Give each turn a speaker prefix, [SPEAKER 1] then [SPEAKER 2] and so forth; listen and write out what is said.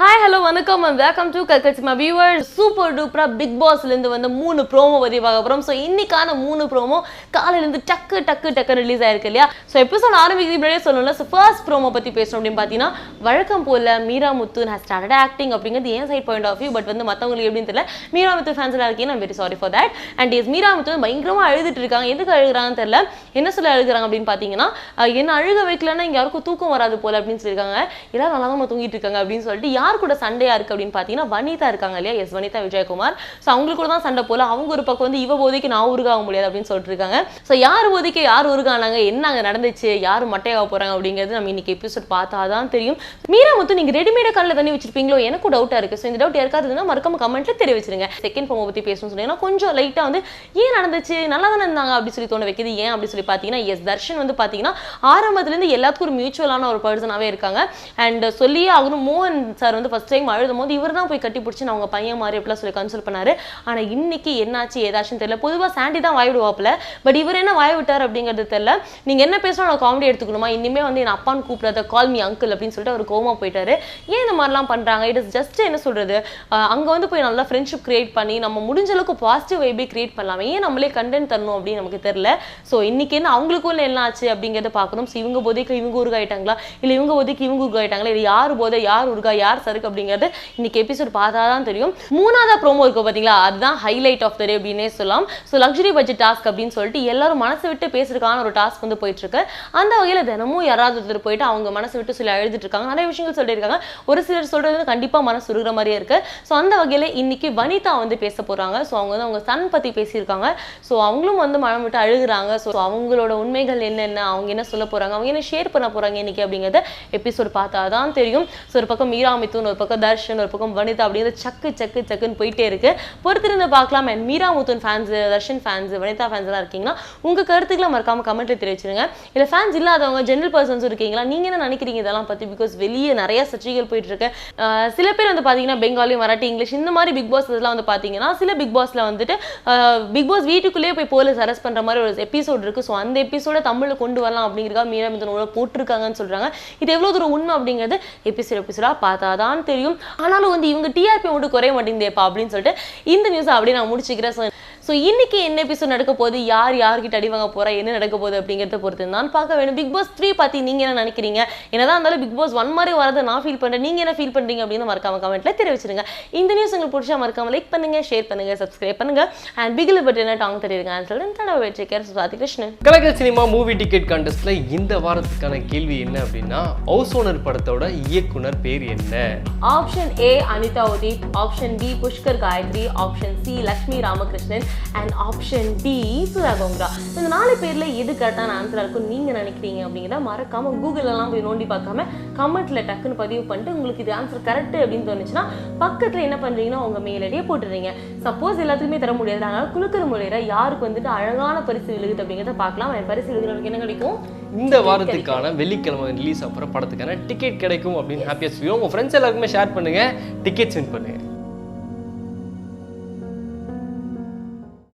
[SPEAKER 1] Hi hello வணக்கம் and welcome to கல்கட்சிமா viewer super டூப்பரா பிக் பாஸ்லேருந்து வந்து மூணு ப்ரோமோ பற்றி பார்க்க போகிறோம் ஸோ இன்னைக்கான மூணு ப்ரோமோ காலையிலேருந்து டக்கு டக்கு டக்கு ரிலீஸ் ஆயிருக்கு இல்லையா? ஸோ எபிசோட் ஆரம்பிக்கிறது முன்னாடியே சொல்லணும்ல. ஸோ ஃபர்ஸ்ட் ப்ரோமோ பற்றி பேசணும் அப்படின்னு பார்த்தீங்கன்னா வழக்கம் போல மீரா முத்து நான் ஸ்டார்டட் ஆக்டிங் அப்படிங்கிறது ஏன் side point of view but வந்து மற்றவங்களுக்கு எப்படின்னு தெரியல. மீரா முத்து ஃபேன்ஸ் எல்லாம் இருக்கீங்க நான் very sorry for that and is Meera Muthu வந்து பயங்கரமாக அழுதுட்டு இருக்காங்க. எதுக்கு அழுகுறாங்கன்னு தெரியல. என்ன சொல்ல அழுகிறாங்க அப்படின்னு பார்த்தீங்கன்னா என்ன அழுக வைக்கலன்னா இங்கே யாருக்கும் தூக்கம் வராது போல அப்படின்னு சொல்லியிருக்காங்க. எல்லாரும் நல்லா தான் தூங்கிட்டு இருக்காங்க அப்படின்னு சொல்லிட்டு யார் யார் கூட சண்டையா இருக்கு அப்படின்னு பார்த்தீங்கன்னா வனிதா இருக்காங்க இல்லையா? எஸ் வனிதா விஜயகுமார். ஸோ அவங்களுக்கு கூட தான் சண்டை போல. அவங்க ஒரு பக்கம் வந்து இவ போதைக்கு நான் உருகாக முடியாது அப்படின்னு சொல்லிட்டு இருக்காங்க. ஸோ யார் போதைக்கு யார் உருகானாங்க என்ன அங்கே நடந்துச்சு? யார் மட்டையாக போறாங்க? அப்படிங்கிறது நம்ம இன்னைக்கு எபிசோட் பார்த்தா தான் தெரியும். மீரா முத்து நீங்க ரெடிமேட கல்ல தண்ணி வச்சிருப்பீங்களோ? எனக்கும் டவுட்டா இருக்கு. ஸோ இந்த டவுட் யாருக்காதுன்னா மறக்காம கமெண்ட்ல தெரிவிச்சிருங்க. செகண்ட் ப்ரோமோ பத்தி பேசணும்னு சொன்னீங்கன்னா கொஞ்சம் லைட்டா வந்து ஏன் நடந்துச்சு? நல்லா தானே இருந்தாங்க? அப்படின்னு சொல்லி தோண வைக்குது. ஏன் அப்படின்னு சொல்லி பார்த்தீங்கன்னா எஸ் தர்ஷன் வந்து பார்த்தீங்கன்னா ஆரம்பத்துலேருந்து எல்லாத்துக்கும் ஒரு மியூச்சுவலான ஒரு பர்சனாகவே இருக்காங்க. அண்ட் சொல்லியே ஆகணும் மோகன் சார் வந்து ஃபர்ஸ்ட் டைம் அழுதும் போது இவர் தான் போய் கட்டி பிடிச்சி நான் அவங்க பையன் மாதிரி எப்படிலாம் சொல்லி கன்சல்ட் பண்ணாரு. ஆனால் இன்னைக்கு என்னாச்சு ஏதாச்சும் தெரியல. பொதுவாக சாண்டி தான் வாய் பட் இவர் என்ன வாய் விட்டார் அப்படிங்கிறது தெரியல. நீங்கள் என்ன பேசணும் நான் காமெடி எடுத்துக்கணுமா? இனிமேல் வந்து என் அப்பான்னு கூப்பிடாத கால் மீ அங்கிள் அப்படின்னு சொல்லிட்டு அவர் கோமா போயிட்டாரு. ஏன் இந்த மாதிரிலாம் பண்ணுறாங்க இட் இஸ் ஜஸ்ட் என்ன சொல்கிறது அங்கே வந்து போய் நல்லா ஃப்ரெண்ட்ஷிப் கிரியேட் பண்ணி நம்ம முடிஞ்ச அளவுக்கு பாசிட்டிவ் வைபே கிரியேட் பண்ணலாம். ஏன் நம்மளே கண்டென்ட் தரணும் அப்படின்னு நமக்கு தெரில ஸோ இன்றைக்கி என்ன அவங்களுக்குள்ள என்ன ஆச்சு அப்படிங்கிறத பார்க்கணும். ஸோ இவங்க போதைக்கு இவங்க உருகாயிட்டாங்களா இல்லை இவங்க போதைக்கு இவங்க உருகாயிட்டாங்களா இல்லை யார் போதை யார் உருகா யார் சருக்கு அப்படிங்கிறது இன்னைக்கு எபிசோட் பார்த்தா தான் தெரியும். மூணாவது ப்ரோமோ இருக்கு பார்த்தீங்களா அதுதான் ஹைலைட் ஆஃப் த டே அப்படின்னே சொல்லலாம். ஸோ லக்ஸுரி பட்ஜெட் டாஸ்க் அப்படின்னு சொல்லிட்டு எல்லாரும் மனசு விட்டு பேசுறதுக்கான ஒரு டாஸ்க் வந்து போயிட்டு இருக்கு அந்த வகையில் தினமும் யாராவது ஒருத்தர் போயிட்டு அவங்க மனசு விட்டு சொல்லி எழுதிட்டு இருக்காங்க. நிறைய விஷயங்கள் சொல்லியிருக்காங்க. ஒரு சிலர் சொல்றது வந்து கண்டிப்பாக மனசு உருகிற மாதிரியே இருக்கு. ஸோ அந்த வகையில் இன்னைக்கு வனிதா வந்து பேச போறாங்க. ஸோ அவங்க வந்து அவங்க சன் பத்தி பேசியிருக்காங்க. ஸோ அவங்களும் வந்து மனம் விட்டு அழுகுறாங்க. ஸோ அவங்களோட உண்மைகள் என்னென்ன அவங்க என்ன சொல்ல போறாங்க அவங்க என்ன ஷேர் பண்ண போறாங்க இன்னைக்கு அப்படிங்கிறத எபிசோட் பார்த்தா தான் தெரியும். ஸோ ஒரு பக்கம் மீரா மிதுன் ஒரு பக்கம் தர்ஷன் ஒரு பக்கம் வனிதா அப்படிங்கிறது சக்கு சக்கு சக்குன்னு போயிட்டே இருக்கு. பொறுத்திருந்து பார்க்கலாம் and Meera முத்துன் fans Dharshan fans Vanitha fans எல்லாம் இருக்கீங்கன்னா உங்க கருத்துக்களை மறக்காம கமெண்ட்ல தெரிவிச்சிருங்க. இல்ல ஃபேன்ஸ் இல்லாதவங்க ஜென்ரல் பர்சன்ஸ் இருக்கீங்களா நீங்க என்ன நினைக்கிறீங்க இதெல்லாம் பத்தி? பிகாஸ் வெளியே நிறைய சர்ச்சைகள் போயிட்டு இருக்கு. சில பேர் வந்து பாத்தீங்கன்னா பெங்காலி மராட்டி இங்கிலீஷ் இந்த மாதிரி பிக் பாஸ் இதெல்லாம் வந்து பாத்தீங்கன்னா சில பிக் பாஸ்ல வந்துட்டு பிக் பாஸ் வீட்டுக்குள்ளேயே போய் போலீஸ் அரெஸ்ட் பண்ற மாதிரி ஒரு எபிசோட் இருக்கு. ஸோ அந்த எபிசோட தமிழ்ல கொண்டு வரலாம் அப்படிங்கிறதா மீரா மிதனோட போட்டிருக்காங்கன்னு சொல்றாங்க. இது எவ்வளவு தூரம் உண்மை அப்படிங்கிறது எபிசோட் எபிசோடா தான் தெரியும். ஆனாலும் வந்து இவங்க டிஆர்பி மட்டும் குறைய மாட்டேங்குதேப்பா அப்படின்னு சொல்லிட்டு இந்த நியூஸ் அப்படியே நான் முடிச்சுக்கிறேன். ஸோ இன்னைக்கு என்ன எபிசோட் நடக்க போகுது? யார் யார்கிட்ட அடி வாங்க போறா? என்ன நடக்க போகுது அப்படிங்கிறத பொறுத்து நான் பார்க்க வேணும் பிக் பாஸ் த்ரீ பத்தி நீங்க என்ன நினைக்கிறீங்க? என்னதான் இருந்தாலும் பிக் பாஸ் ஒன் மாதிரி வரதை நான் ஃபீல் பண்றேன். நீங்க என்ன ஃபீல் பண்றீங்க அப்படின்னு மறக்காம கமெண்ட்ல தெரிவிச்சிருங்க. இந்த நியூஸ் உங்களுக்கு பிடிச்சா மறக்காம லைக் பண்ணுங்க ஷேர் பண்ணுங்க சப்ஸ்கிரைப் பண்ணுங்க. அண்ட் பிகில் பட் என்ன டாங் தெரியுங்க சொல்லிட்டு தடவை கேர் சுவாதி கிருஷ்ணன்
[SPEAKER 2] கலக்கல் சினிமா மூவி டிக்கெட் கான்டெஸ்ட்ல இந்த வாரத்துக்கான கேள்வி என்ன அப்படின்னா ஹவுஸ் ஓனர் படத்தோட இயக்குனர் பேர் என்ன?
[SPEAKER 1] Option A Anitha Udhith option B Pushkar Gayathri option C Lakshmi Ramakrishnan and option D Sudha Kongara இந்த நாலு பேர்ல எது கரெக்டான ஆன்சரா இருக்கும் நீங்க நினைக்கிறீங்க அப்படிங்கிறத மறக்காம கூகுள் எல்லாம் போய் நோண்டி பார்க்காம கமெண்ட்ல டக்குன்னு பதிவு பண்ணிட்டு உங்களுக்கு இது ஆன்சர் கரெக்ட் அப்படின்னு தோணுச்சுன்னா பக்கத்துல என்ன பண்றீங்கன்னா உங்க மெயில் ஐடியை போட்டுறீங்க சப்போஸ் எல்லாத்துக்குமே தர முடியாது. அதனால குழுக்கிற முறையில யாருக்கு வந்துட்டு அழகான பரிசு விழுகுது அப்படிங்கிறத பார்க்கலாம். அந்த பரிசு விழுகிறவங்களுக்கு என்ன கிடைக்கும்?
[SPEAKER 2] இந்த வாரத்துக்கான வெள்ளிக்கிழமை ரிலீஸ் ஆகிற படத்துக்கான டிக்கெட் கிடைக்கும் அப்படின்னு ஹாப்பியாக சொல்லுவோம் உங்கள் ஃப்ரெண்ட்ஸ் எல்லாருக்குமே ஷேர் பண்ணுங்க. டிக்கெட்ஸ் வின் பண்ணுங்க.